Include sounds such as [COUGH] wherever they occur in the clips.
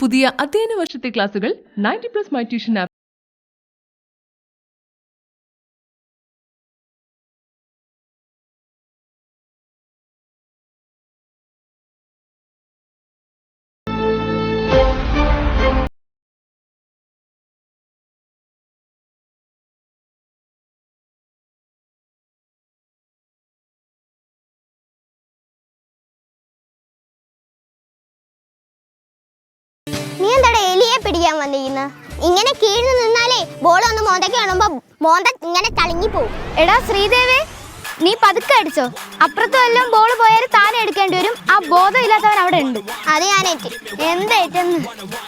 പുതിയ അധ്യയന വർഷത്തെ ക്ലാസുകൾ ninety plus my tuition app എലിയെ വന്നിരിക്കുന്നത് ഇങ്ങനെ കീഴിൽ നിന്നാലേ ബോൾ ഒന്ന് മോന്തയ്ക്ക് കാണുമ്പോ മോന്ത ഇങ്ങനെ തളിങ്ങി പോവും എടാ ശ്രീദേവി നീ പതുക്കെ അടിച്ചോ അപ്പുറത്ത് ബോൾ പോയാൽ താനെ എടുക്കേണ്ടി വരും ആ ബോധം ഇല്ലാത്തവൻ അവിടെ ഉണ്ട് അത് ഞാൻ ഞാനേറ്റ് എന്തേറ്റെന്ന്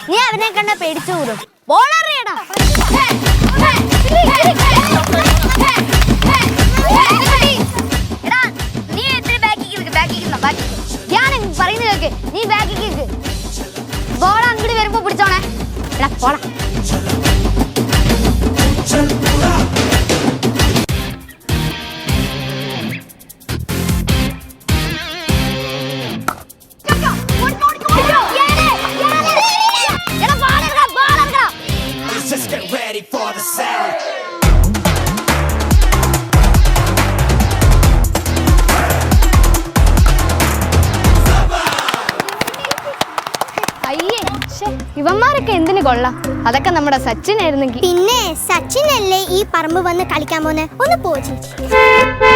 നീ അവനെ കണ്ട പേടിച്ചു കൂടും ബോൾ എടാ പോടാ അതൊക്കെ നമ്മുടെ സച്ചിൻ ആയിരുന്നെങ്കിൽ പിന്നെ സച്ചിൻ അല്ലേ ഈ പറമ്പ് വന്ന് കളിക്കാൻ പോന്നെ? ഒന്ന് പോ ചേച്ചി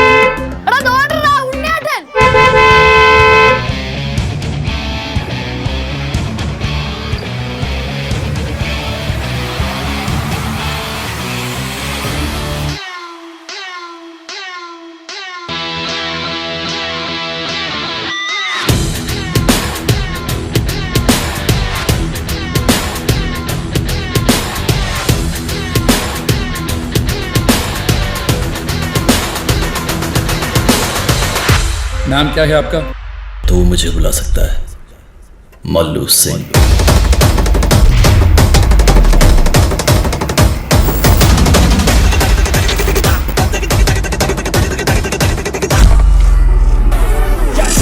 नाम क्या है आपका? तू मुझे बुला सकता है? Mallu Singh. Y'all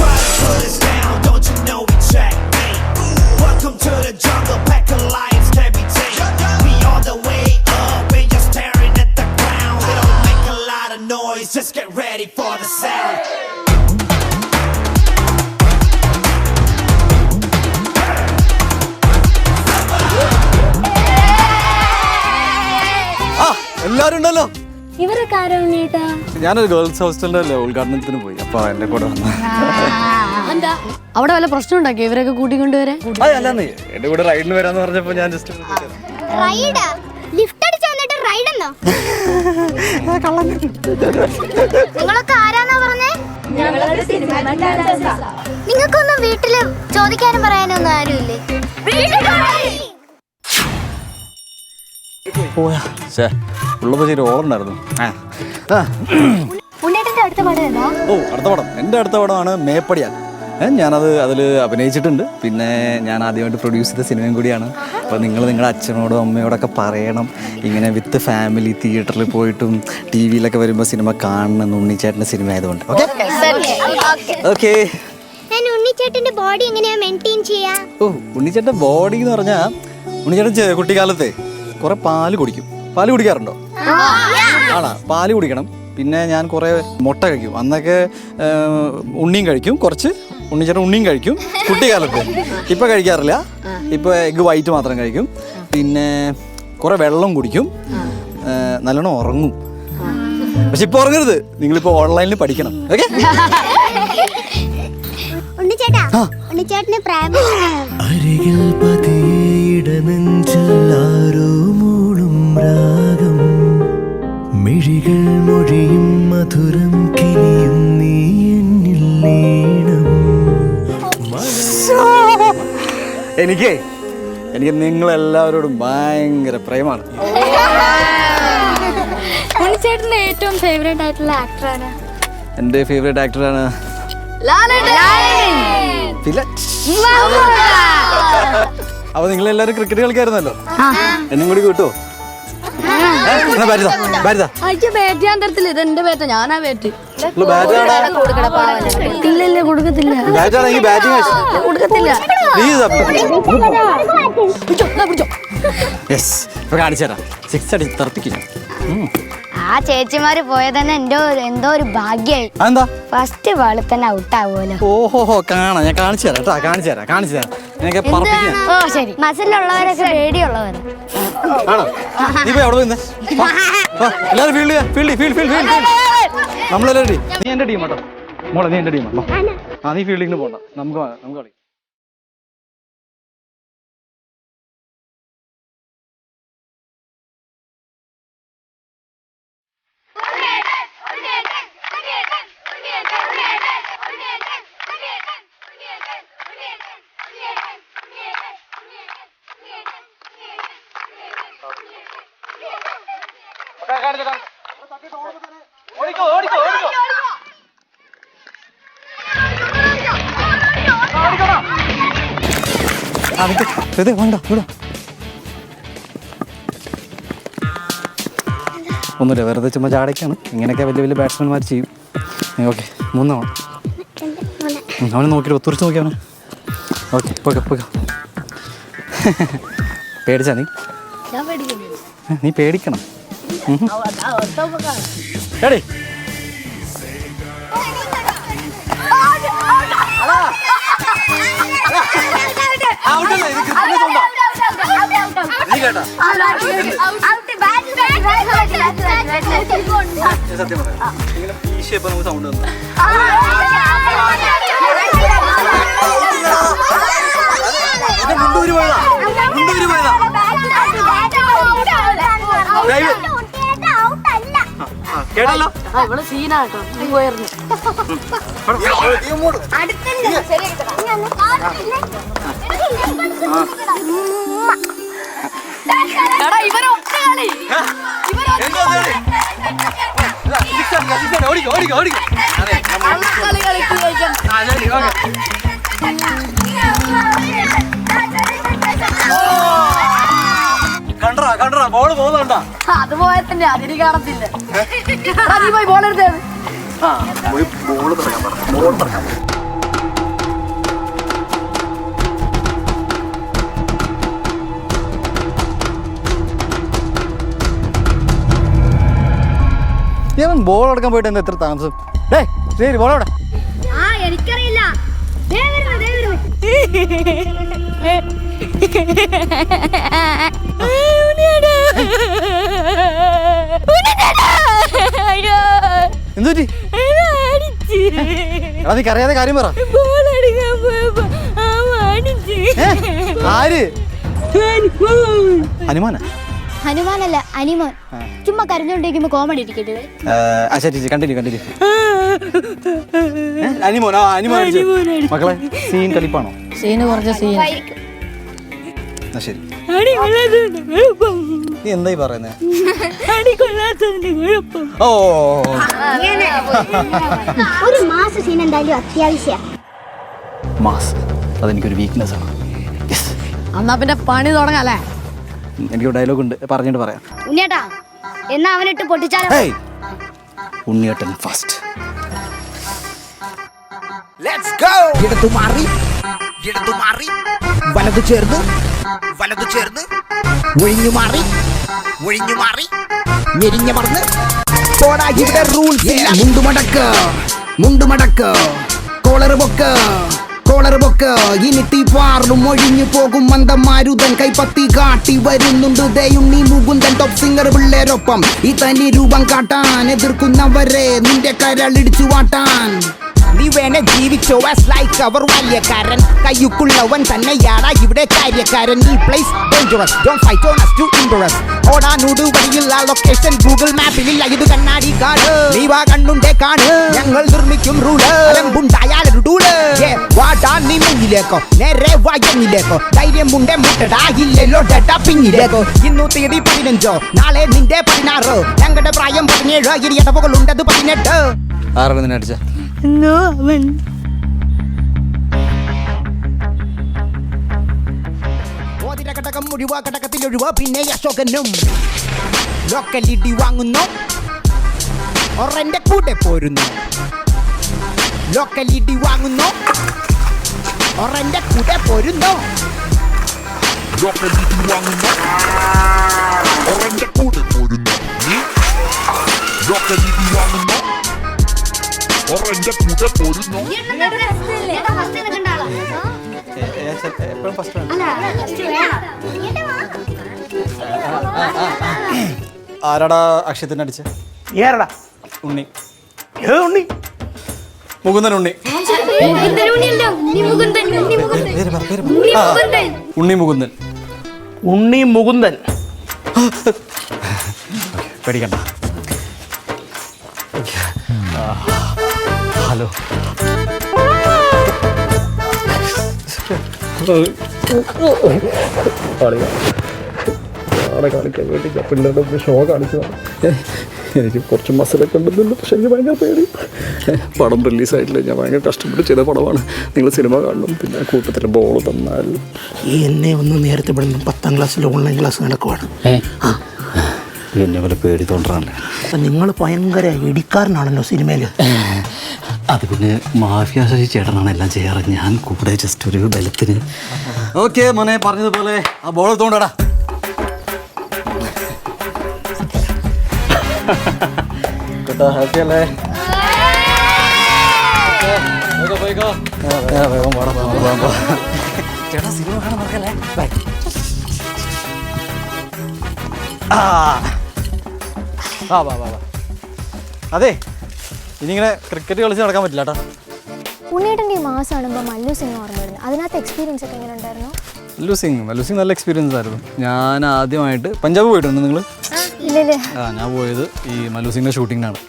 try to put us down, ഞാനൊരു ഗേൾസ് ഹോസ്റ്റലിന്റെ ഉദ്ഘാടനത്തിന് പോയി അപ്പൊ എന്റെ കൂടെ വന്നു. എന്താ? അവിടെ വല്ല പ്രശ്നം ഉണ്ടാക്കി ഇവരൊക്കെ കൂട്ടി കൊണ്ടുവരാൻ? എന്റെ കൂടെ റൈഡിന് വരാന്ന് പറഞ്ഞപ്പോ ഞാൻ ജസ്റ്റ് റൈഡ്? ലിഫ്റ്റ് അടിച്ച് വന്നിട്ട് റൈഡ് എന്നോ? നിങ്ങളൊക്കെ ആരാന്നാ പറഞ്ഞേ? നിങ്ങൾക്കൊന്നും വീട്ടിൽ ചോദിക്കാനും പറയാനും ഒന്നും ആരുമില്ലേ പോയാ. ഛേ ഉള്ളപ്പോ ശരി ഓർമ്മണ്ടായിരുന്നു ആ. ആ. ഉണ്ണിയേട്ടന്റെ അടുത്ത പടം ഏതാ? ഓ അടുത്ത പടം. എന്റെ അടുത്ത പടമാണ് മേപ്പടിയാൽ ഏ, ഞാനത് അതിൽ അഭിനയിച്ചിട്ടുണ്ട്. പിന്നെ ഞാൻ ആദ്യമായിട്ട് പ്രൊഡ്യൂസ് ചെയ്ത സിനിമയും കൂടിയാണ്. അപ്പോൾ നിങ്ങൾ നിങ്ങളുടെ അച്ഛനോടും അമ്മയോടൊക്കെ പറയണം. ഇങ്ങനെ വിത്ത് ഫാമിലി തിയേറ്ററിൽ പോയിട്ടും ടി വിയിലൊക്കെ വരുമ്പോൾ സിനിമ കാണണം എന്ന് ഉണ്ണിച്ചേട്ടന്റെ സിനിമ ആയതുകൊണ്ട്. ഓക്കെ ഓക്കെ ഞാൻ ഉണ്ണിച്ചേട്ടന്റെ ബോഡി എങ്ങനെയാ മെയിന്റെയിൻ ചെയ്യാ? ഓ ഉണ്ണിച്ചേട്ടന്റെ ബോഡി എന്ന് പറഞ്ഞാൽ ഉണ്ണിച്ചേട്ടൻ ചെ- കുട്ടിക്കാലത്തെ കുറെ പാൽ കുടിക്കും. പാൽ കുടിക്കാറുണ്ടോ? ആണോ? പാൽ കുടിക്കണം. പിന്നെ ഞാൻ കുറേ മുട്ട കഴിക്കും. അന്നൊക്കെ ഉണ്ണിയും കഴിക്കും. കുറച്ച് ഉണ്ണിച്ചേട്ടൻ ഉണ്ണിയും കഴിക്കും. കുട്ടിക്കാലത്ത്. ഇപ്പം കഴിക്കാറില്ല. ഇപ്പൊ എഗ്ഗ് വൈറ്റ് മാത്രം കഴിക്കും. പിന്നെ കുറേ വെള്ളം കുടിക്കും. നല്ലോണം ഉറങ്ങും. പക്ഷെ ഇപ്പോൾ ഉറങ്ങരുത്. നിങ്ങളിപ്പോൾ ഓൺലൈനിൽ പഠിക്കണം. ഓക്കെ? ഉണ്ണിച്ചേട്ടാ ഉണ്ണിച്ചേട്ടന് പ്രായം അരികിൽ പതിയിടനെഞ്ചിൽ ആരോ മിഴികൾ മൊഴിയും മധുരം കിളിയും നീ എന്നിൽ എനിക്ക് എനിക്ക് നിങ്ങളെല്ലാവരോടും ഭയങ്കര പ്രേമാണ്. [LAUGHS] ഉണ്ണിച്ചേട്ടന്റെ ഏറ്റവും ഫേവറേറ്റ് ആയിട്ടുള്ള ആക്ടർ ആരാ? എന്റെ ഫേവറേറ്റ് ആക്ടറാണ് അപ്പൊ നിങ്ങൾ എല്ലാവരും ക്രിക്കറ്റ് കളിക്കായിരുന്നല്ലോ എന്നും കൂടി കിട്ടുമോ അയ്യോ ബാറ്റ് ചെയ്യാൻ തരത്തില്ല. ഇത് എന്റെ ബാറ്റ് ഞാനാ ബാറ്റ് ഇല്ല ഇല്ല കൊടുക്കത്തില്ല. കൊടുക്കത്തില്ല. പ്ലീസ് യെസ് ഇപ്പൊ കാണിച്ചു തരാം സിക്സ് അടി തെറപ്പിക്കില്ല ആ ചേച്ചിമാര് പോയതന്നെ എന്റെ എന്തോ ഒരു ഭാഗ്യായി എന്താ ഫസ്റ്റ് ബാളിൽ തന്നെ ഔട്ട് ആവുമല്ലോ. ഓഹോ കാണാം. ഞാൻ കാണിച്ചു തരാം കേട്ടോ കാണിച്ചു തരാം കാണിച്ചു തരാം. എനിക്ക് പറപ്പിക്കാൻ ഓ ശരി. മസിലുള്ളവരൊക്കെ പേടിയുള്ളവര്. ആണോ? നീ പോയി അവിടെ നിന്ന്. എല്ലാവരും field field field field field നമ്മളെല്ലാവരും നീ എന്റെ ടീം കേട്ടോ മോളെ നീ എന്റെ ടീം ആ നീ ഫീൽഡിങ്ങിന് പോണ്ട. നമുക്ക് വാ, വേണ്ട ഇവിടെ ഒന്നുമില്ല വെറുതെ ചുമ്മാ ചാടയ്ക്കാണ് ഇങ്ങനെയൊക്കെ വലിയ വലിയ ബാറ്റ്സ്മാൻമാർ ചെയ്യും. ഓക്കെ മൂന്നാണ് അവനെ നോക്കിയിട്ട് ഒത്തുറിച്ച് നോക്കിയാണ് ഓക്കെ പോക പോക പേടിച്ചാ നീ? നീ പേടിക്കണം. എടീ സത്യം പറയാം ഇങ്ങനെ ഈ ഷേപ്പ് നമുക്ക് സൗണ്ട് വന്നു മുണ്ടൂര് പോയതാ. മുണ്ടൂര് പോയതാ. കേട്ടല്ലോ. ഓടിക്കോ ഓടിക്കോ ഓടിക്കോ. അതെ ശരി ഓക്കെ. ബോൾ പോകുന്നുണ്ടാ അത് പോയാൽ തന്നെ അതിന് കാണത്തില്ല. നീ പോയി ബോൾ എടുത്തത് ആ. പോയി ബോൾ തുടങ്ങാൻ പറഞ്ഞു ബോൾ ഇവൻ ബോൾ എടുക്കാൻ പോയിട്ട് എന്താ എത്ര താമസം? ഡേ ശരി ബോൾ അവിടെ ആ എനിക്കറിയില്ല. ദേ വരുന്നു, ദേ വരുന്നു. അയ്യോ. എന്തുപറ്റി. എടാ നീ അറിയാതെ കാര്യം പറ? ആര്? ഹനുമാനാ? ഹനുമാനല്ല അനിമോൻ. ചുമ്മാ കരഞ്ഞോണ്ടിരിക്കുമ്പോ കോമഡി ഇരിക്കരുത്. ശരി കണ്ടിന്യൂ കണ്ടിന്യൂ അനിമോൻ ആ അനിമോൻ. മക്കളെ സീൻ കളിപ്പാണോ സീന് കുറച്ച് സീൻ ശരി. നീ എന്തായി പറയുന്നത് ഓ ഒരു മാസ സീൻ എന്തായാലും അത്യാവശ്യ. മാസ് അതെനിക്കൊരു വീക്ക്നെസ് ആണ്. അന്നാ എന്നാ പിന്നെ പണി തുടങ്ങാല്ലേ എനിക്ക് ഡയലോഗ് ഉണ്ട് പറഞ്ഞിട്ട് പറയാം. ഉണ്ണിയേട്ടാ എന്നാ അവനിട്ട് പൊട്ടിച്ചാലോ? ഉണ്ണിയേട്ടൻ ഫസ്റ്റ് ലെറ്റ്സ് ഗോ ഇടതു മാറി ഇടതു മാറി. വലതു ചേർന്ന് വലതു ചേർന്ന്. ഒഴിഞ്ഞു മാറി. ഒഴിഞ്ഞു മാറി. ഞെരിഞ്ഞ മറന്ന്. പോടാ ഇവിടെ റൂൾസ് ഇല്ല. മുണ്ടുമടക്ക് മുണ്ടുമടക്ക് കോളർ പൊക്ക് കോളർ പൊക്ക്. ഇനി തീ പാറും ഒഴിഞ്ഞു പോകും മന്ദം മാരുതൻ കൈപ്പത്തി കാട്ടി വരുന്നുണ്ട് ദയുണ്ണി മുകുന്ദൻ ടോപ്പ് സിംഗർ പിള്ളേരൊപ്പം. ഈ തനി രൂപം കാട്ടാൻ എതിർക്കുന്നവരെ നിന്റെ കരളിടിച്ചു വാട്ടാൻ. നീ വേണേ ജീവിച്ചോ? ആസ് ലൈക്ക് അവർ ബാല്യക്കാരൻ. കയ്യുക്കുള്ളവൻ തന്നെയാടാ ഇവിടെ കാര്യക്കാരൻ. ഈ place dangerous don fight on us to indoors ഓടാനൂട് വഴിയിൽ ആ ലൊക്കേഷൻ ഗൂഗിൾ മാപ്പിൽ ഇല്ല ഇത് കണ്ണാടി കാട് നീ വാ കണ്ണുണ്ടേ കാണ്. ഞങ്ങൾ നിർമ്മിക്കും റൂൾ അലമ്പുണ്ടായാൽ ഒരു ടൂൾ വാടാ നീ മുന്നിലേക്കോ നേരെ വായങ്ങിലേക്കോ ധൈര്യം മുണ്ടേ മുട്ടടാ ഇല്ലല്ലോ ഡെട്ടാ പിന്നിലേക്കോ? ഇന്നു തീയതി പതിനഞ്ചോ? നാളെ നിന്റെ പതിനാറ്? ഞങ്ങളുടെ പ്രായം പതിനേഴ് ഇനി ഇടവുകളുണ്ടത് പതിനെട്ട്. ആരാണ് നിന്നെ അടിച്ച ഓതിര ഘടകം കടകത്തിൽ ഘടകത്തിലൊഴിവ് പിന്നെ അശോകനും ലോക്കലിടി വാങ്ങുന്നു. ഒറന്റെ കൂടെ പോരുന്നു. ലോക്കലിടി വാങ്ങുന്നു. ഒറന്റെ കൂടെ പോരുന്നോ. എപ്പോഴും ഫസ്റ്റ് ആരാടാ അക്ഷയത്തിന് അടിച്ച്? ഏറടാ. ഉണ്ണി. ഏത് ഉണ്ണി. മുകുന്ദൻ ഉണ്ണി. പേര് പറ, പേര് പറ. ആ, ഉണ്ണി മുകുന്ദൻ. ഉണ്ണി മുകുന്ദൻ. പേടിക്കണ്ട. ഹലോ. ആളെ കാണിക്കാൻ വേണ്ടി ഞാൻ പിള്ളേരുടെ ഷോ കാണിച്ചതാണ്. എനിക്ക് കുറച്ച് മസിലൊക്കെ ഉണ്ടെന്നുണ്ട് പക്ഷേ എനിക്ക് ഭയങ്കര പേടി. പടം റിലീസായിട്ടില്ല ഞാൻ ഭയങ്കര കഷ്ടപ്പെട്ട് ചെയ്ത പടമാണ്. നിങ്ങൾ സിനിമ കാണണം പിന്നെ കൂട്ടത്തിൽ ബോൾ തന്നാൽ. ഈ എന്നെ ഒന്ന് നേരത്തെ വിടുന്നു പത്താം ക്ലാസ്സിൽ ഓൺലൈൻ ക്ലാസ് നടക്കുവാണ് എന്നെ പോലെ പേടി തോന്നണല്ലേ അപ്പൊ നിങ്ങൾ ഭയങ്കര ഇടിക്കാരനാണല്ലോ സിനിമയിൽ അത് പിന്നെ മാഫിയ ശശി ചേട്ടനാണ് എല്ലാം ചെയ്യാറ്. ഞാൻ കൂടെ ജസ്റ്റ് ഒരു ബലത്തിന്. ഓക്കെ മോനെ പറഞ്ഞതുപോലെ ആ ബോൾ തോണ്ടടാ കേട്ടോ ഹാപ്പി അല്ലേ? ചേട്ടാ സിനിമ കാണാൻ മറക്കല്ലേ ബൈ ആ ആ വാ വാ വാ. അതെ ഇനി ഇങ്ങനെ ക്രിക്കറ്റ് കളിച്ച് നടക്കാൻ പറ്റില്ല കേട്ടോ ഉണ്ണിയേട്ടന്റെ ഈ മാസം ആണുമ്പോൾ മല്ലു സിംഗ് ഓർമ്മ വരുന്നത് അതിനകത്ത് എക്സ്പീരിയൻസ് ഒക്കെ എങ്ങനെ ഉണ്ടായിരുന്നു? മല്ലു സിംഗ് മല്ലു സിംഗ് നല്ല എക്സ്പീരിയൻസ് ആയിരുന്നു. ഞാൻ ആദ്യമായിട്ട് പഞ്ചാബ് പോയിട്ടുണ്ട് നിങ്ങൾ ആ ഞാൻ പോയത് ഈ മല്ലു സിംഗിന്റെ ഷൂട്ടിങ്ങിനാണ്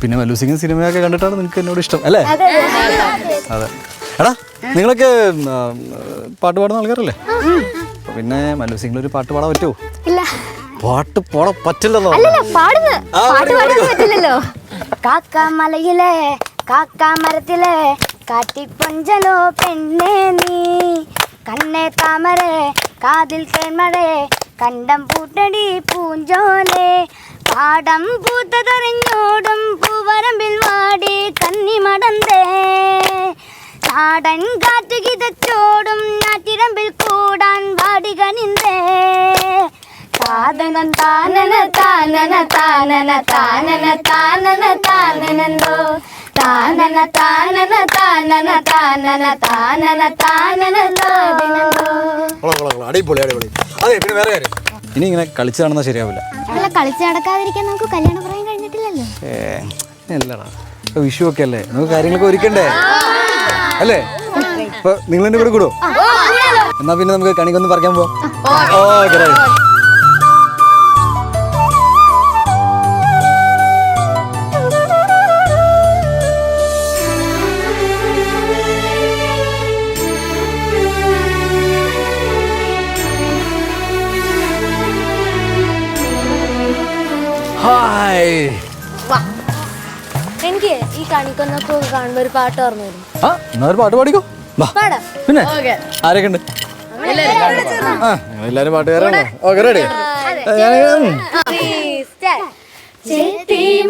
പിന്നെ മല്ലു സിംഗ് സിനിമയൊക്കെ കണ്ടിട്ടാണ് നിങ്ങൾക്ക് എന്നോട് ഇഷ്ടം അല്ലേ? അതെ എടാ നിങ്ങളൊക്കെ പാട്ട് പാടുന്ന ആൾക്കാരല്ലേ? പിന്നെ മല്ലു സിംഗിൽ ഒരു പാട്ട് പാടാൻ പറ്റുമോ പാട്ട് പാടാൻ പറ്റില്ലല്ലോ. പാടുന്നു. காக்கா மலையில காக்கா மரத்தில காட்டி கொஞ்சலோ பெண்ணே நீ. கண்ணே தாமரை காதில் தேன்மழை கண்டம் பூட்டடி பூஞ்சோலே. பாடம் பூத்ததறிஞ்சோடும் பூவரம்பில் வாடி கன்னி மடந்தே. நாடன் காற்று கிதச்சோடும் நாத்திரம்பில் கூடான் வாடி கனிந்தே. താതനം താനന താനന താനന താനന താനന താനനന്തോ താനന താനന താനന താനന താനന താനന താതിനന്തോ കൊള്ളാം, കൊള്ളാം, കൊള്ളാം. അടിപൊളി അടിപൊളി. അതെ പിന്നെ വേറെ കാര്യം. ഇനി ഇങ്ങനെ കളിച്ചു നടന്നാൽ ശരിയാവില്ല. അല്ല കളിച്ചു നടക്കാതിരിക്കാൻ നമുക്ക് കല്യാണ പ്രായം കഴിഞ്ഞിട്ടില്ലല്ലോ. ഏ അല്ലടാ ഇപ്പൊ വിഷു ഒക്കെ അല്ലേ? നമുക്ക് കാര്യങ്ങളൊക്കെ ഒരുക്കണ്ടേ? അല്ലേ? അപ്പൊ നിങ്ങൾ എന്റെ കൂടെ? കൂടോ എന്നാ പിന്നെ നമുക്ക് കണിക്കൊന്ന് പറിക്കാൻ പോവാം. Okay hi. എനിക്ക് ഈ കണിക്കൊന്നൊക്കെ കാണുമ്പോ ഒരു പാട്ട് ഓർമ്മ വരും ആ എന്നാ ഒരു പാട്ട് പാടിക്കോ. വാ. പിന്നെ? ആരൊക്കെ ഉണ്ട്? എല്ലാരും പാട്ടുകാരാണോ ഓക്കെ റെഡി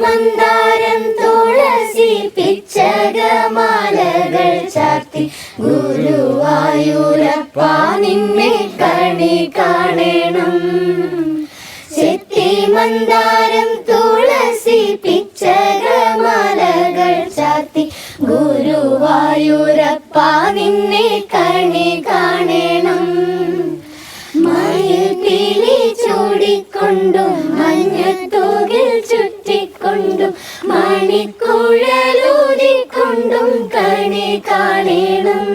മന്ദാരം തുളസി പിച്ചകമാലകൾ ചാർത്തി. ഗുരുവായൂരപ്പ നിന്നെ കണി കാണണം. ചെത്തി മന്ദാരം തുളസി പിച്ചകമാലകൾ ചാത്തി ഗുരുവായൂരപ്പ നിന്നെ കണി കാണണം. മയിൽ പീലി ചൂടിക്കൊണ്ടും മഞ്ഞത്തൂകിൽ ചുറ്റിക്കൊണ്ടും മണിക്കുഴലൂതിക്കൊണ്ടും കണി കാണണം.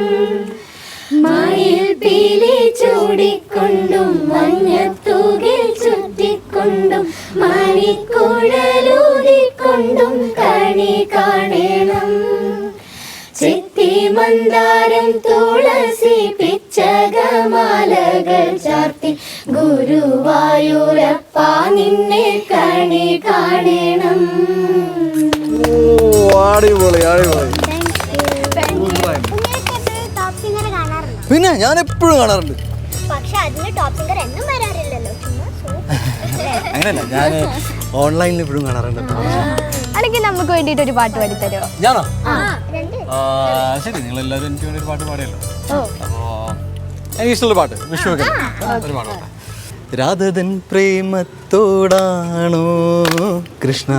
മയിൽ പീലി ചൂടിക്കൊണ്ടും മഞ്ഞത്തൂകിൽ ചുറ്റിക്കൊണ്ടും മണിക്കുഴലൂതിക്കൊണ്ടും കണി കാണണം. ചെത്തി മന്ദാരം തുളസി പിച്ചകമാലകൾ ചാർത്തി ഗുരുവായൂരപ്പ നിന്നെ കണി കാണണം. അടിപൊളി അടിപൊളി. പിന്നെ ഞാൻ എപ്പോഴും കാണാറുണ്ട്. പക്ഷെ അതിന് ടോപ്പ് സിംഗർ എന്നും വരാറില്ലല്ലോ. അങ്ങനെയല്ല ഞാൻ ഓൺലൈനിൽ എപ്പോഴും കാണാറുണ്ട്. അല്ലെങ്കിൽ നമുക്ക് വേണ്ടിയിട്ട് ഒരു പാട്ട് പാടി തരുമോ ഞാനോ രണ്ട്. ശരി. നിങ്ങൾ എല്ലാവരും എനിക്ക് വേണ്ടി ഒരു പാട്ട് പാടിയല്ലോ. അപ്പോ എനിക്കിഷ്ടമുള്ള പാട്ട് വിഷു ഒരു പാട്ട് പാടാം. രാധതൻ പ്രേമത്തോടാണോ? കൃഷ്ണ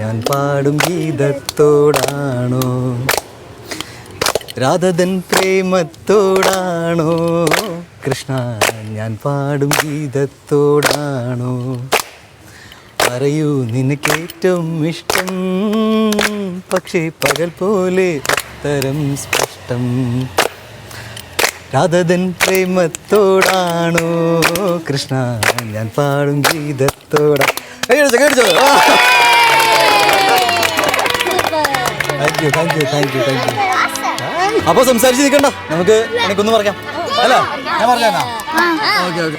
ഞാൻ പാടും ഗീതത്തോടാണോ? രാധതൻ പ്രേമത്തോടാണോ? കൃഷ്ണ ഞാൻ പാടും ഗീതത്തോടാണോ? പറയൂ നിനക്കേറ്റവും ഇഷ്ടം. പക്ഷേ പകൽ പോലെ തരം സ്പഷ്ടം. രാധതൻ പ്രേമത്തോടാണോ? കൃഷ്ണ ഞാൻ പാടും ഗീതത്തോടാ thank you thank you thank you thank you അപ്പോൾ സംസാരിച്ച് നിൽക്കണ്ട. നമുക്ക് എനിക്കൊന്നും പറയാം. അല്ല? ഞാൻ പറഞ്ഞാ ഓക്കെ ഓക്കെ.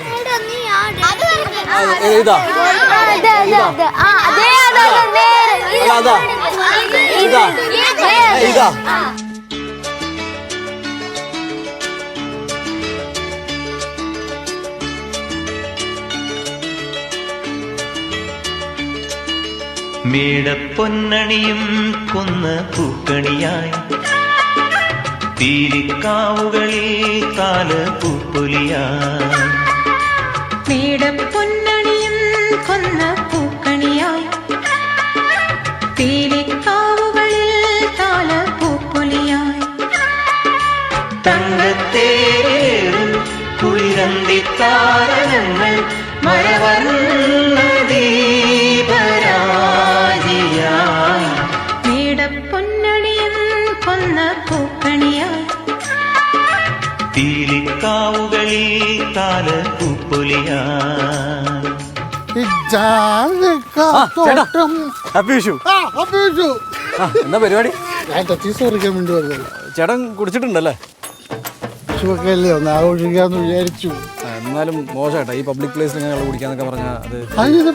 ഇതാ. അല്ല അതാ. ഇതാ. ഇതാ. മേടപ്പൊന്നണിയും കൊന്ന പൂക്കണിയായി. തീരിക്കാവുകളിൽ കാല പൂപ്പൊലിയായി പൊന്നണിയും കൊന്ന പൂക്കണിയായി തീരിക്കാവുകളിൽ കാല പൂപ്പൊലിയായി തങ്കത്തേറും കുളിരന്തി താരകങ്ങൾ എന്താ പരിപാടി? പറിക്കാൻ വേണ്ടി വന്നത്. ചേട്ടൻ കുടിച്ചിട്ടുണ്ടല്ലേ? ഒന്ന് ആഘോഷിക്കാന്ന് വിചാരിച്ചു. എന്നാലും മോശമായിട്ടാ ഈ പബ്ലിക് പ്ലേസിൽ ഇങ്ങനെ കുടിക്കാന്നൊക്കെ പറഞ്ഞാൽ അത്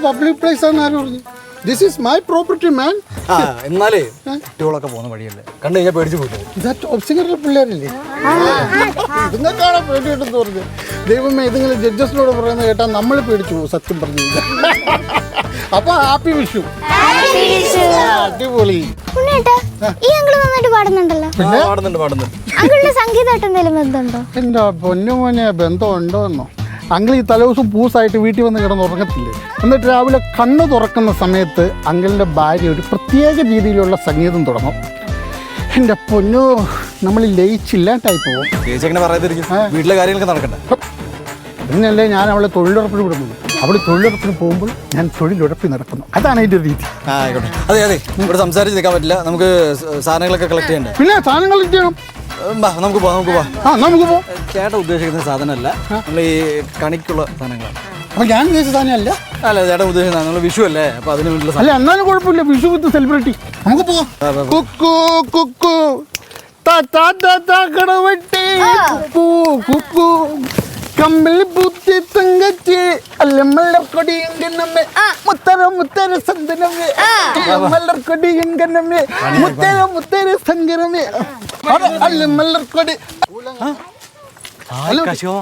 പബ്ലിക് പ്ലേസ് ആണ് ആരും പറഞ്ഞു this is my property man ആ എന്നാലേ കുട്ടികളൊക്കെ പോകുന്ന വഴിയല്ലേ? കണ്ടു കഴിഞ്ഞാൽ പേടിച്ചു ഇതാ സിംഗറിലെ പിള്ളേരല്ലേ? ഇതുങ്ങൾക്കാണ് പേടിയുണ്ടെന്ന് പറഞ്ഞു ദൈവമേ ഇതിങ്ങനെ ജഡ്ജസിനോട് പറയുന്നത് കേട്ടാൽ നമ്മൾ പേടിച്ചു പോകും സത്യം പറഞ്ഞു. അപ്പൊ ഹാപ്പി വിഷു. അടിപൊളി. ഉണ്ണേട്ടാ ഈ അങ്കിൾ നന്നായിട്ട് പാടുന്നുണ്ടല്ലോ. പാടുന്നുണ്ട് പാടുന്നുണ്ട്. അങ്കിളിന് സംഗീതമായിട്ട് എന്തെങ്കിലും ബന്ധമുണ്ടോ? എന്റെ പൊന്നുമോനെ ബന്ധമുണ്ടോ എന്നോ അങ്കിൾ ഈ തലേദിവസം പൂസായിട്ട് വീട്ടിൽ വന്ന് കിടന്ന് ഉറങ്ങത്തില്ലേ എന്നിട്ട് രാവിലെ കണ്ണ് തുറക്കുന്ന സമയത്ത് അങ്കിളിന്റെ ഭാര്യ ഒരു പ്രത്യേക രീതിയിലുള്ള സംഗീതം തുടങ്ങും. എന്റെ പൊന്നു നമ്മൾ ലയിച്ചില്ലാണ്ടായി പോകും വീട്ടിലെ കാര്യങ്ങളൊക്കെ നടക്കട്ടെ. പിന്നല്ലേ ഞാൻ അവളെ തൊഴിലുറപ്പിൽ വിടുന്നത്. അവൾ തൊഴിലുറപ്പിന് പോകുമ്പോൾ ഞാൻ തൊഴിലുറപ്പിൽ നടക്കുന്നു. അതാണ് അതിന്റെ രീതി. ആയിക്കോട്ടെ. അതെ അതെ. ഇവിടെ സംസാരിച്ച് നിൽക്കാൻ പറ്റില്ല. നമുക്ക് സാധനങ്ങളൊക്കെ കളക്ട് ചെയ്യണ്ടേ? പിന്നെ സാധനങ്ങൾ ചെയ്യണം? നമുക്ക് പോവാം നമുക്ക് പോവാം. ആ നമുക്ക് പോകാം ചേട്ടൻ ഉദ്ദേശിക്കുന്ന സാധനമല്ല. നമ്മൾ ഈ കണിക്കുള്ള സാധനങ്ങളാണ്. അപ്പം ഞാൻ ഉദ്ദേശിച്ച സാധനമല്ല. അല്ല ചേട്ടൻ ഉദ്ദേശിക്കുന്ന നമ്മൾ വിഷു അല്ലേ? അപ്പൊ അതിന് വേണ്ടിയുള്ള അല്ല എന്നാലും കുഴപ്പമില്ല. Vishu with celebrity. നമുക്ക് പോവാം. കുക്കു കുക്കു. താ താ താ താ കടവട്ടി. കുക്കു കുക്കു. കമ്പിളി പൂത്തി തങ്കച്ചി അല്ലമ്മള്ളക്കൊടി എങ്കനമ്മേ മുത്തര മുത്തര സന്തനമേ. മല്ലർക്കൊടി എങ്കനമ്മേ മുത്തര മുത്തര സങ്കരമേ. അല്ലമ്മള്ളർക്കൊടി കശോ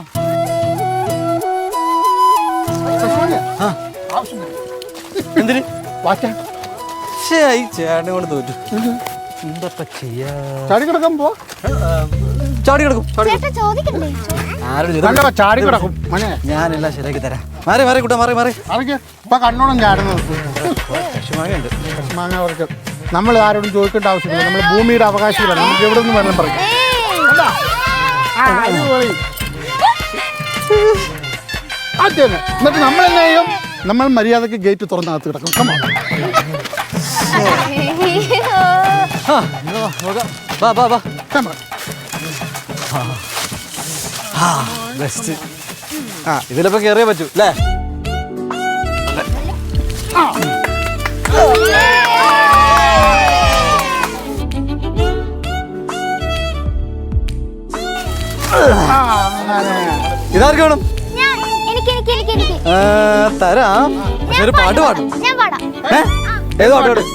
എന്തിന്? വാറ്റാ. ശ്ശേ, ഈ ചേട്ടനെ കൊണ്ട് തോറ്റു. എന്താ ചെയ്യാ? ചാടി കിടക്കാൻ പോ ചാടി കിടക്കും. ചോദിക്കണ്ടേ? ചാടി കിടക്കും. മനെ. ഞാനെല്ലാം ശരിയാക്കി തരാം. മാറി മാറി കൂട്ടാ മാറി മാറി. അവർക്ക് ഇപ്പൊ കണ്ണോളം ചാടുന്നത് കശുമാങ്ങയുണ്ട്. മാങ്ങ അവർക്ക് നമ്മൾ ആരോടും ചോദിക്കേണ്ട ആവശ്യമില്ല. നമ്മൾ ഭൂമിയുടെ അവകാശമില്ല നമുക്ക് എവിടെ നിന്ന് വേണം പറയും. കണ്ടോ? ആ, അടിപൊളി. അത് തന്നെ. എന്നിട്ട് നമ്മൾ എന്നാ ചെയ്യും? നമ്മൾ മര്യാദയ്ക്ക് ഗേറ്റ് തുറന്നകത്ത് കിടക്കും. കമാ ഹാ [LAUGHS] ആ, വാ. വാ വാ. ബെസ്റ്റ് ആ ഇതിലിപ്പോ കേറിയേ പറ്റൂ അല്ലേ. ഇതാർക്ക് വേണം? തരാം. പക്ഷെ ഒരു പാട്ട് പാടും. ഏ? ഏത് പാട്ട് പാടും?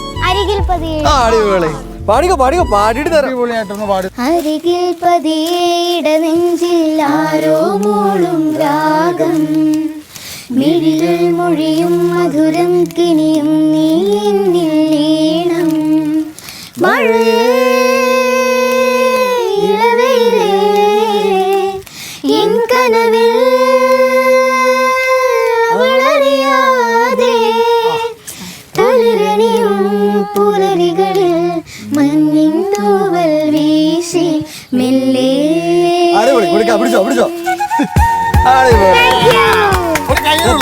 അടിപൊളി. പാടിക്കോ പാടിക്കോ പാടിയിട്ട് തരാം. അടിപൊളിയായിട്ടൊന്ന് പാടി. അരികിൽ പതിയേട നെഞ്ചിൽ ആരോ മൂളും രാഗം. മിഴികൾ മൊഴിയും മധുരം കിനിയും നീ എന്നിൽ ലീണം മഴയേ പിടിച്ചോ പിടിച്ചോ.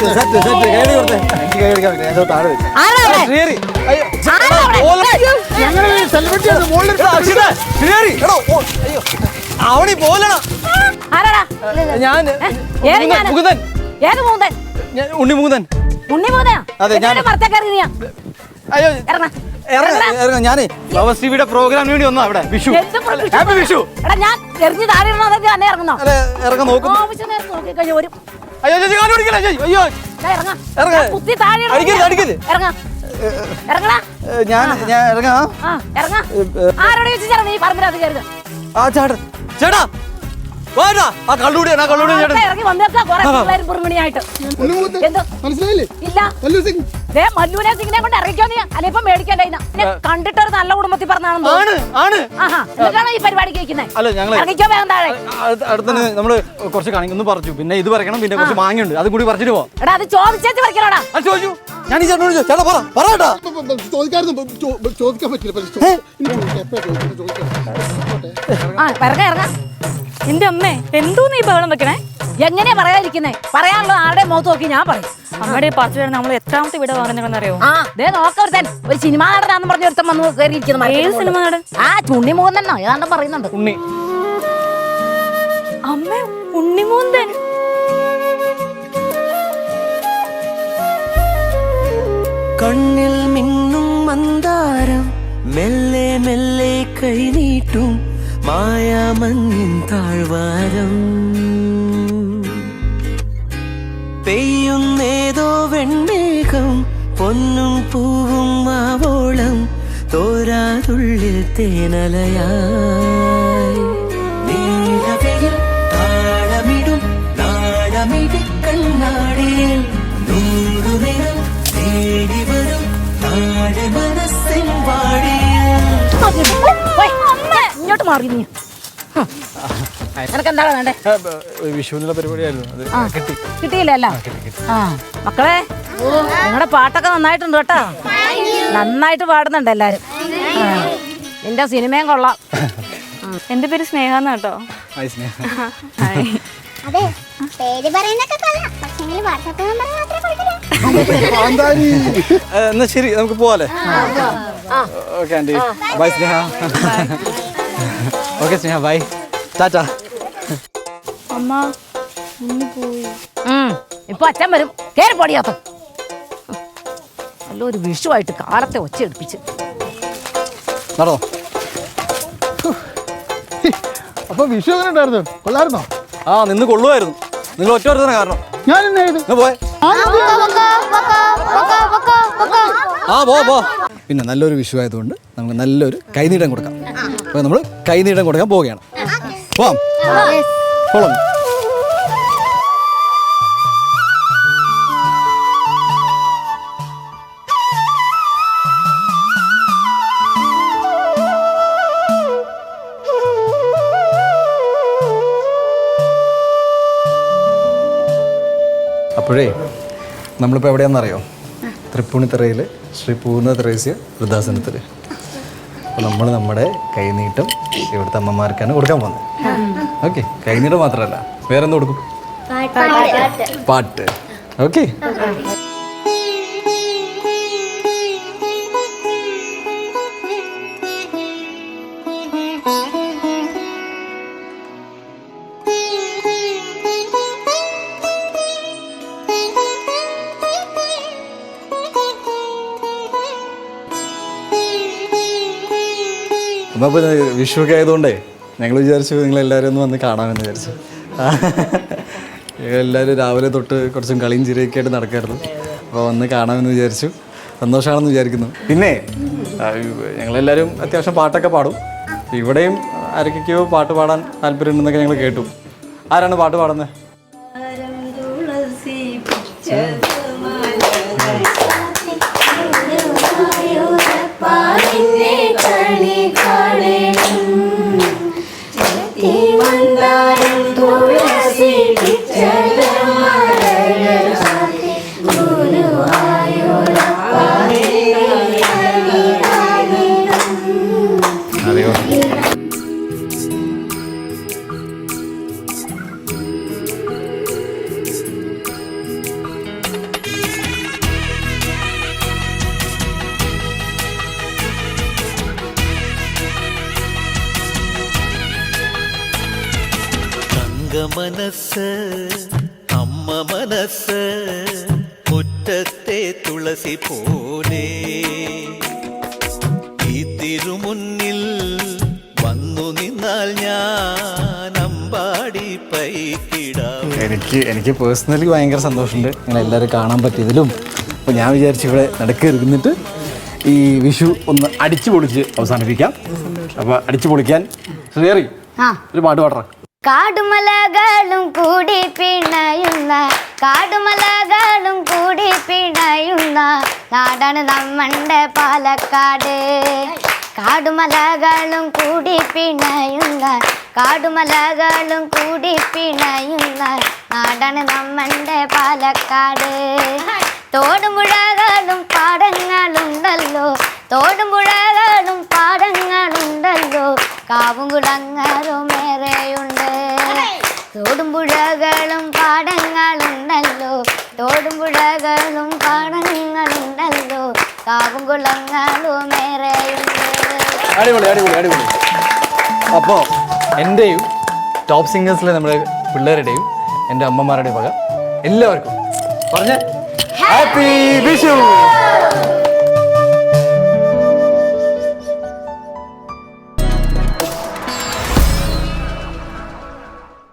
Set, set. കൈ കൊടുത്തേ. എനിക്ക് കൈ കൊടുക്കാൻ പറ്റില്ല. ഞാൻ താഴെ വെച്ചു. ശ്രീഹരി. ഞങ്ങൾ സെലിബ്രിറ്റി ആണ് മുകളിൽ അക്ഷിത, ശ്രീഹരി. എടാ, ഓ, അയ്യോ. അവണി പോലണം ആരാടാ ഞാൻ ഏത് മുകുന്ദൻ, ഞാൻ? മുകുന്ദൻ ഏത് ഞാൻ ഉണ്ണി മുകുന്ദൻ ഉണ്ണി മൂന്നയാ അതെ, ഞാൻ- ഭർത്തക്കാരി നീയാ അയ്യോ ഇറങ്ങ ഇറങ്ങ ഞാനേ ഫ്ലവേഴ്സ് ടിവിയുടെ പ്രോഗ്രാമിന് വേണ്ടി വന്നു അവിടെ. വിഷു. എന്ത് പ്ര- വിഷു? ഹാപ്പി വിഷു. എടാ ഞാൻ എറിഞ്ഞ് താഴെ ഇടണോ അതോ തന്നെ ഇറങ്ങുന്നോ? അല്ലെ ഇറങ്ങാൻ നോക്കുന്നു ആവശ്യം നേരം നോക്കി കഴിഞ്ഞാൽ ഒരു അയ്യോ ചേച്ചി കാൽ പിടിക്കല്ലേ? ചേച്ചി അയ്യോ. ദാ ഇറങ്ങാ. ഇറങ്ങ്. ആ കുത്തി താഴെ ഇടണോ? അടിക്കരുത്, അടിക്കരുത്. ഇറങ്ങാ. ഇറങ്ങടാ. ഏ, ഞാൻ ഞാൻ ഇറങ്ങാ. ആ ഇറങ്ങാ. ആരോട് ചോദിച്ചാ നീ പറമ്പിനകത്ത് കയറുക ആ ചേട്ടൻ ചേട്ടാ. വാടാ. ആ കള്ളുകൂടി ആ കള്ളുകൂടി ചേട്ടൻ ഇറങ്ങി വന്നേക്കാ കുറെ പിള്ളേരും പുറമണിയായിട്ട് എന്തോ? മനസ്സിലായില്ലേ? ഇല്ല. മല്ലു സിംഗ്. ദേ മല്ലൂനെ സിംഗിനെ കൊണ്ട് ഇറങ്ങിക്കോ നീ. അല്ലെ ഇപ്പൊ മേടിക്കണ്ട ഇന്ന. എന്നെ കണ്ടിട്ട് ഒരു നല്ല കുടുംബത്തിൽ പറഞ്ഞാണെന്ന് ആണ് ആണ്. ആഹാ. എന്നിട്ടാണോ ഈ പരിപാടിക്ക് വെക്കുന്നത് അല്ല ഞങ്ങൾ ഇറങ്ങിക്കോ വേഗം താഴെ. അടുത്ത- അടുത്തന്നെ നമ്മൾ കുറച്ച് കാണിക്കുന്നു പറിച്ചു. പിന്നെ ഇത് പറിക്കണം പിന്നെ കുറച്ച് മാങ്ങയുണ്ട്. അത് കൂടി പറിച്ചിട്ട് പോവാം. എടാ അത് ചോദിച്ചേച്ച് പറിക്കണോടാ അത് ചോദിച്ചു. ഞാൻ ഈ ചേട്ടനോട് ചോദിച്ചു. ചേട്ടാ പറ പറ കേട്ടാ. ചോദിക്കായിരുന്നു ചോ- ചോദിക്കാൻ പറ്റില്ല. ആ ഇറങ്ങ ഇറങ്ങ. എന്റെ അമ്മേ എന്തോ നീ ബഹളം വെക്കണേ? എങ്ങനെയാ പറയാതിരിക്കുന്നേ? പറയാനുള്ള ആരുടെ മുഖത്ത് നോക്കി ഞാൻ പറയും. അമ്മയുടെ പാർട്ടി വരെ നമ്മൾ എത്രാമത്തെ വീട് വാങ്ങുന്നറിയോ ആ ദേ നോക്കരുതൻ ഒരു സിനിമ നടനാന്ന് പറഞ്ഞ ഒരുത്തം വന്ന് കയറിയിരിക്കുന്നു ഏത് സിനിമ നടൻ. ആ ചുണ്ണി മൂന്നെണ്ണോ ഏതാണ്ട് പറയുന്നുണ്ട്. ഉണ്ണി. അമ്മ ഉണ്ണിമൂന്തൻ കണ്ണിൽ മിന്നും മന്ദാരം മെല്ലെ മെല്ലെ കൈനീട്ടും മായാമഞ്ഞിൻ താഴ്വാരം. പെയ്യുന്നേതോ വെണ്ണേകം പൊന്നും പൂവും മാവോളം തോരാതുള്ളിൽ തേനലയായി. നീലവയിൽ താളമിടും നാളമിടി കണ്ണാടിയിൽ. നൂറുനിറം തേടി വരും താഴെ മനസ്സിൻ ഇങ്ങോട്ട് മാറി നീ വേണ്ടേ വിഷുവിനുള്ള പരിപാടിയായിരുന്നു അത്. കിട്ടി കിട്ടിയില്ലല്ലോ ആ മക്കളെ നിങ്ങളുടെ പാട്ടൊക്കെ നന്നായിട്ടുണ്ട് കേട്ടോ നന്നായിട്ട് പാടുന്നുണ്ട് എല്ലാരും. നിന്റെ സിനിമയും കൊള്ളാം എന്റെ പേര് സ്നേഹ കേട്ടോ അതെ പേര് പറയുന്നൊക്കെ കൊള്ളാം പക്ഷേ വാട്സാപ്പ് നമ്പർ മാത്രമേ കൊടുക്കില്ല എന്നാ ശരി നമുക്ക് പോവാലേ okay aunty bye Sneha okay Sneha bye. Tata. അമ്മ പോയി. ഉം. ഇപ്പൊ അച്ഛൻ വരും. കേറി പൊടിയാത്ത നല്ലൊരു വിഷുവായിട്ട് കാലത്തെ ഒച്ച എടുപ്പിച്ച്. നടോ അപ്പൊ വിഷു എങ്ങനെ ഉണ്ടായിരുന്നു? കൊള്ളായിരുന്നോ ആ നിന്ന് കൊള്ളുമായിരുന്നു. നിങ്ങൾ ഒറ്റ ഒരുത്തന കാരണം. ഞാൻ എന്നെ ചെയ്തു എന്നാ പോയെ ആ പോ പോ. പിന്നെ നല്ലൊരു വിഷു ആയതുകൊണ്ട് നമുക്ക് നല്ലൊരു കൈനീടം കൊടുക്കാം. അപ്പോൾ നമ്മൾ കൈനീടം കൊടുക്കാൻ പോവുകയാണ്. പോവാം. അപ്പോഴേ നമ്മളിപ്പോൾ എവിടെയാണെന്നറിയോ? തൃപ്പൂണിത്തറയിൽ ശ്രീ പൂർണ ത്രേസ്യ വൃദ്ധാസനത്തിൽ അപ്പോൾ നമ്മൾ നമ്മുടെ കൈനീട്ടം ഇവിടുത്തെ അമ്മമാർക്കാണ് കൊടുക്കാൻ പോകുന്നത്. ഓക്കെ കൈനീട്ടം മാത്രമല്ല വേറെ എന്ത് കൊടുക്കും പാട്ട്. ഓക്കെ. അപ്പോൾ പിന്നെ വിഷുവൊക്കെ ആയതുകൊണ്ടേ ഞങ്ങൾ വിചാരിച്ചു നിങ്ങളെല്ലാവരും ഒന്ന് വന്ന് കാണാമെന്ന് വിചാരിച്ചു. എല്ലാവരും രാവിലെ തൊട്ട് കുറച്ചും കളിയും ചിരിയൊക്കെ ആയിട്ട് നടക്കായിരുന്നു. അപ്പോൾ വന്ന് കാണാമെന്ന് വിചാരിച്ചു. സന്തോഷമാണെന്ന് വിചാരിക്കുന്നു. പിന്നെ ഞങ്ങളെല്ലാവരും അത്യാവശ്യം പാട്ടൊക്കെ പാടും. ഇവിടെയും ആരൊക്കെയോ പാട്ട് പാടാൻ താല്പര്യമുണ്ടെന്നൊക്കെ ഞങ്ങൾ കേട്ടു. ആരാണ് പാട്ട് പാടുന്നത് അറിയോ മനസ്സ് അമ്മ മനസ്സ് മുറ്റത്തെ തുളസി പോലെ. ഈ തിരുമുന്നിൽ വന്നു നിന്നാൽ ഞാൻ അമ്പാടി പൈക്കിടാം. എനിക്ക് എനിക്ക് പേഴ്സണലി ഭയങ്കര സന്തോഷമുണ്ട്. നിങ്ങൾ എല്ലാവരും കാണാൻ പറ്റിയതിലും. അപ്പോൾ ഞാൻ വിചാരിച്ചു ഇവിടെ നടക്കുക ഇരുന്നിട്ട് ഈ വിഷു ഒന്ന് അടിച്ചു പൊളിച്ച് അവസാനിപ്പിക്കാം. അപ്പോൾ അടിച്ചു പൊളിക്കാൻ ശ്രീ ഒരു പാട്ട് പാടണം കാടുമലകളും കൂടി പിണയുന്ന കാടുമലകളും കൂടി പിണയുന്ന നാടാണ് നമ്മളുടെ പാലക്കാട്. കാടുമലകളും കൂടി പിണയുന്ന കാടുമലകളും കൂടി പിണയുന്ന നാടാണ് നമ്മളുടെ പാലക്കാട്. തോടുമുഴകളും പാടങ്ങളുണ്ടല്ലോ തോടുമുഴകളും പാടങ്ങളുണ്ടല്ലോ കാവും കുളങ്ങളും ഏറെയുണ്ട്. തോടുംപുഴകളും പാടങ്ങളുണ്ടല്ലോ തോടുംപുഴകളും പാടങ്ങളുണ്ടല്ലോ കാവും കുളങ്ങളും ഏറെയുണ്ട്. അടിപൊളി അടിപൊളി അടിപൊളി. അപ്പോൾ എന്റെയും ടോപ്പ് സിംഗേഴ്സിലെ നമ്മുടെ പിള്ളേരുടെയും എന്റെ അമ്മമാരുടെയും വക എല്ലാവർക്കും പറഞ്ഞ. ഹാപ്പി വിഷു